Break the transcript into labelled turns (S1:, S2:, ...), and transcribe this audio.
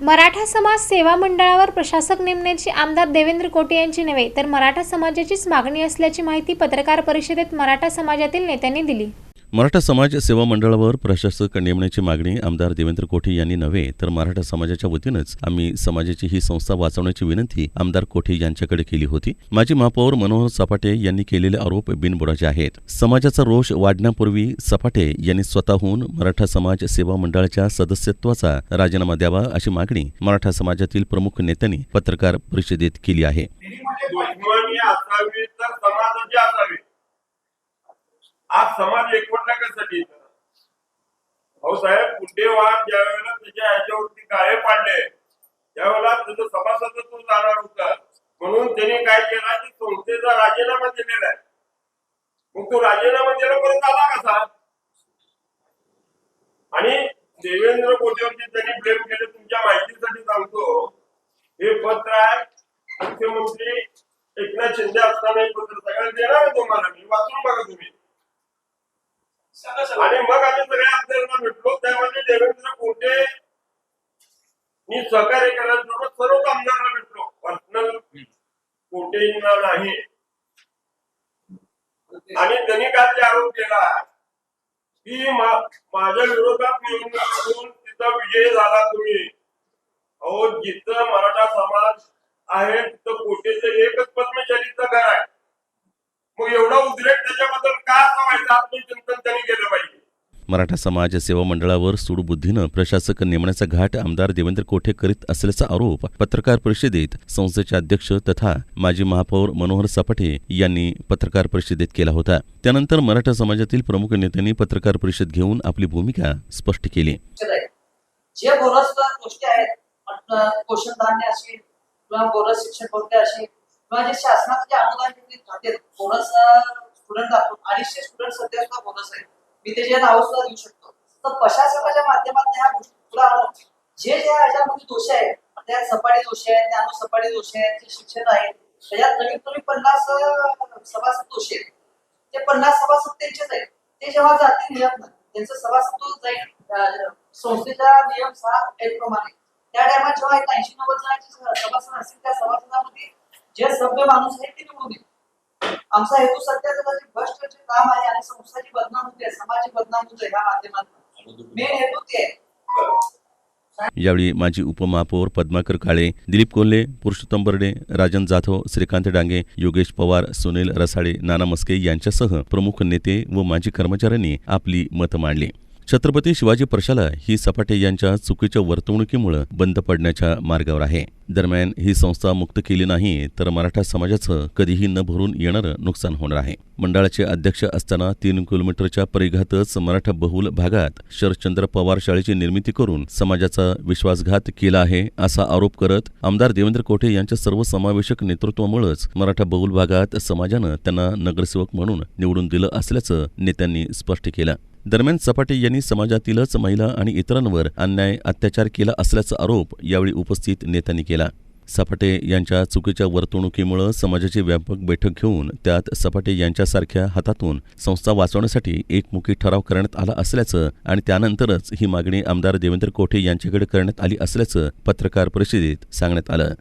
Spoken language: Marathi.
S1: मराठा समाज सेवा मंडळावर प्रशासक नेमण्याची आमदार देवेंद्र कोटे यांची नव्हे तर मराठा समाजाचीच मागणी असल्याची माहिती पत्रकार परिषदेत मराठा समाजातील नेत्यांनी दिली.
S2: मराठा समाज सेवा मंडळावर प्रशासक नेमण्याची मागणी आमदार देवेंद्र कोठे यांनी नव्हे तर मराठा समाजाच्या वतीनंच आम्ही समाजाची ही संस्था वाचवण्याची विनंती आमदार कोठे यांच्याकडे केली होती. माजी महापौर मनोहर सपाटे यांनी केलेले आरोप बिनबुडाचे आहेत. समाजाचा रोष वाढण्यापूर्वी सपाटे यांनी स्वतःहून मराठा समाज सेवा मंडळाच्या सदस्यत्वाचा राजीनामा द्यावा अशी मागणी मराठा समाजातील प्रमुख नेत्यांनी पत्रकार परिषदेत केली आहे
S3: दुश्मनी असावी तर समाजाची असावी आज समाज एकवटला कशासाठी भाऊ साहेब गुड्डेवाद ज्या वेळेला त्याच्या ह्याच्यावरती काळे पाडले त्यावेळेला तुझं सभासद तू जाणार होता. म्हणून त्यांनी काय केला? की संस्थेचा राजीनामा दिलेला आहे. मग तो राजीनामा दिला परत आला कसा आणि देवेंद्र कोटेवरती त्यांनी ब्लेम केले तुमच्या माहितीसाठी सांगतो. हे पत्र आहे मुख्यमंत्री एकनाथ शिंदे असताना हे पत्र सगळ्यांना देणार तुम्हाला. मी वाचून बघा तुम्ही. आणि मग आम्ही सगळ्या आपल्याला भेटलो. त्यामध्ये देवेंद्र कोटे मी सहकार्य करायला सर्व आमदारांना भेटलो. पर्सनल कोटेंना नाही. आणि त्यांनी काल जे आरोप केला. की माझ्या विरोधात निवडणूक लढवून तिथं विजय झाला तुम्ही. अहो जिथं मराठा समाज आहे तिथं कोटेचं एकच पद्मचारीचं घर आहे. मग एवढा उद्रेक त्याच्याबद्दल का असावायचं आत्मचिंतन त्यांनी केलं पाहिजे.
S2: मराठा समाज सेवा मंडळावर सूडबुद्धीनं प्रशासक नेमण्याचा घाट आमदार देवेंद्र कोठे करीत असल्याचा आरोप पत्रकार परिषदेत संस्थेचे अध्यक्ष तथा माजी महापौर मनोहर सपाटे यांनी पत्रकार परिषदेत केला होता. त्यानंतर मराठा समाजातील प्रमुख नेत्यांनी पत्रकार परिषद घेऊन आपली भूमिका स्पष्ट केली.
S4: जे बोनस गोष्टी आहेत पोषण धान्य असेल किंवा बोनस शिक्षण कोणते असेल किंवा जे शासनाचे जे अनुदान खाते बोनस स्टुडंट आपण अडीचशे स्टुडंट सध्या सुद्धा बोनस आहे मी त्याचे नाव सुद्धा देऊ शकतो. तर प्रशासनाच्या माध्यमातून ह्या गोष्टी पुढे आणून जे जे ह्याच्यामध्ये दोष आहेत त्यात सपाटी दोष आहेत त्या अनुसपाटी दोष आहेत जे शिक्षण आहे त्याच्यात नवीन कमी पन्नास सभासद दोष आहेत. ते पन्नास सभासद त्यांचेच आहेत. ते जेव्हा जाते नियम त्यांचं सभासद जाईल संस्थेचा नियम सहा एक प्रमाणे. त्या टायमात जेव्हा एक ऐंशी नव्वद जणांची सभासद असतील त्या सभासदामध्ये जे सभ्य माणूस आहे ते निवडून येतो आमचा हेतू सध्या जे म्हणजे भ्रष्ट जे काम आहे आणि संस्थाची बदनाम होते समाजाची बदनाम होते ह्या माध्यमातून. मेन हेतू ते आहे.
S2: यावेळी माजी उपमहापौर पद्माकर काळे दिलीप कोल्हे पुरुषोत्तम बर्डे राजन जाधव श्रीकांत डांगे योगेश पवार सुनील रसाळे नाना मस्के यांच्यासह प्रमुख नेते व माजी कर्मचाऱ्यांनी आपली मतं मांडली. छत्रपती शिवाजी प्रशाला ही सपाटे यांच्या चुकीच्या वर्तवणुकीमुळे बंद पडण्याच्या मार्गावर आहे. दरम्यान ही संस्था मुक्त केली नाही तर मराठा समाजाचं कधीही न भरून येणारं नुकसान होणार आहे. मंडळाचे अध्यक्ष असताना तीन किलोमीटरच्या परिघातच मराठा बहुल भागात शरदचंद्र पवार शाळेची निर्मिती करून समाजाचा विश्वासघात केला आहे असा आरोप करत आमदार देवेंद्र कोठे यांच्या सर्वसमावेशक नेतृत्वामुळेच मराठा बहुल भागात समाजानं त्यांना नगरसेवक म्हणून निवडून दिलं असल्याचं नेत्यांनी स्पष्ट केलं. दरम्यान सपाटे यांनी समाजातीलच महिला आणि इतरांवर अन्याय अत्याचार केला असल्याचा आरोप यावेळी उपस्थित नेत्यांनी केला. सपाटे यांच्या चुकीच्या वर्तणुकीमुळे समाजाची व्यापक बैठक घेऊन त्यात सपाटे यांच्यासारख्या हातातून संस्था वाचवण्यासाठी एकमुखी ठराव करण्यात आला असल्याचं आणि त्यानंतरच ही मागणी आमदार देवेंद्र कोठे यांच्याकडे करण्यात आली असल्याचं पत्रकार परिषदेत सांगण्यात आलं.